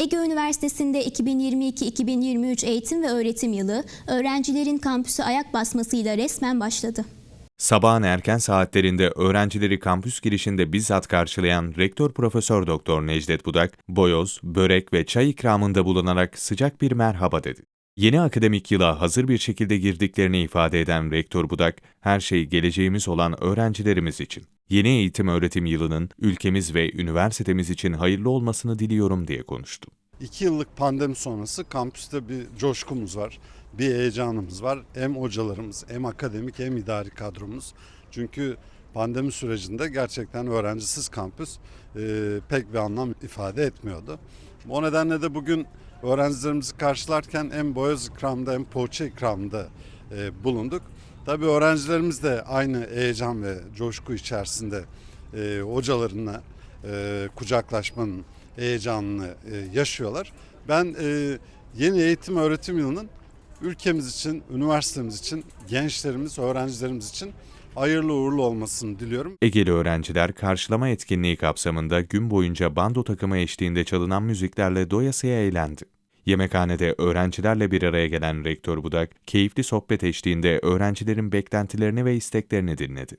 Ege Üniversitesi'nde 2022-2023 eğitim ve öğretim yılı öğrencilerin kampüse ayak basmasıyla resmen başladı. Sabahın erken saatlerinde öğrencileri kampüs girişinde bizzat karşılayan Rektör Profesör Doktor Necdet Budak, boyoz, börek ve çay ikramında bulunarak sıcak bir merhaba dedi. Yeni akademik yıla hazır bir şekilde girdiklerini ifade eden Rektör Budak, her şey geleceğimiz olan öğrencilerimiz için. Yeni eğitim öğretim yılının ülkemiz ve üniversitemiz için hayırlı olmasını diliyorum diye konuştu. İki yıllık pandemi sonrası kampüste bir coşkumuz var, bir heyecanımız var. Hem hocalarımız, hem akademik hem idari kadromuz. Çünkü pandemi sürecinde gerçekten öğrencisiz kampüs e, pek bir anlam ifade etmiyordu. O nedenle de bugün öğrencilerimizi karşılarken hem boyoz ikramında hem poğaça ikramında e, bulunduk. Tabii öğrencilerimiz de aynı heyecan ve coşku içerisinde e, hocalarına e, kucaklaşmanın heyecanını e, yaşıyorlar. Ben e, yeni eğitim öğretim yılının ülkemiz için, üniversitemiz için, gençlerimiz, öğrencilerimiz için hayırlı uğurlu olmasını diliyorum. Egeli öğrenciler karşılama etkinliği kapsamında gün boyunca bando takımı eşliğinde çalınan müziklerle doyasıya eğlendi. Yemekhanede öğrencilerle bir araya gelen Rektör Budak, keyifli sohbet eşliğinde öğrencilerin beklentilerini ve isteklerini dinledi.